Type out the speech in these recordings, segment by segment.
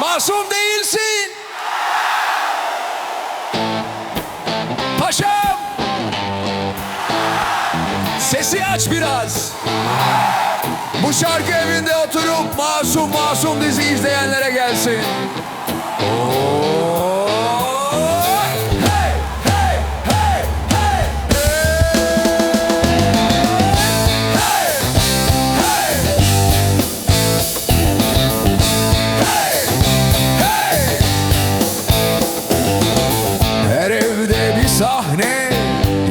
Masum değilsin. Paşam. Sesi aç biraz. Bu şarkı evinde oturup masum masum dizi izleyenlere gelsin. Sahne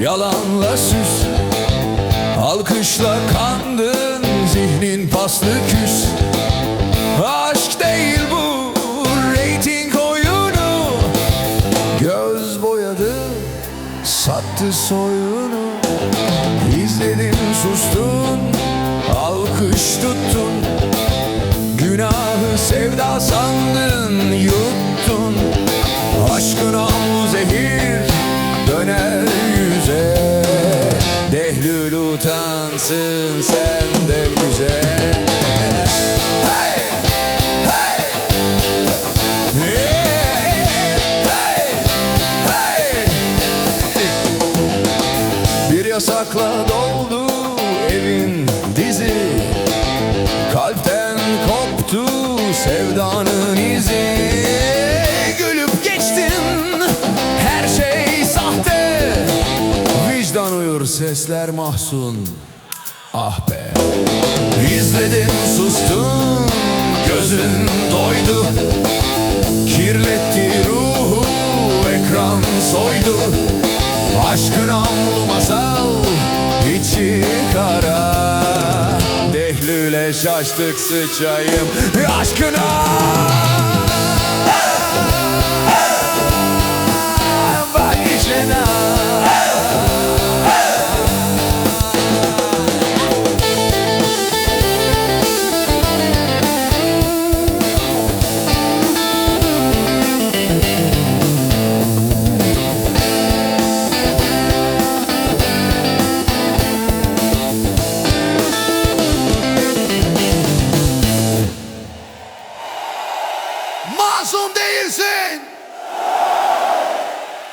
yalanla süs. Alkışla kandın zihnin paslı küs. Aşk değil bu reyting oyunu. Göz boyadı sattı soyunu. İzledin sustun alkış tuttun utansın sen de güzel! Bir yasakla doldu evin dizi. Kalpten koptu sevdanın izi. Gülüp geçtin her şey sahte. Vicdan uyur sesler mahzun Ah be. İzledin sustun gözün doydu. Kirletti ruhu ekran soydu. Aşkın amlu masal içi kara. Dehlüle şaştık sıçayım. Aşkına Masum değilsin.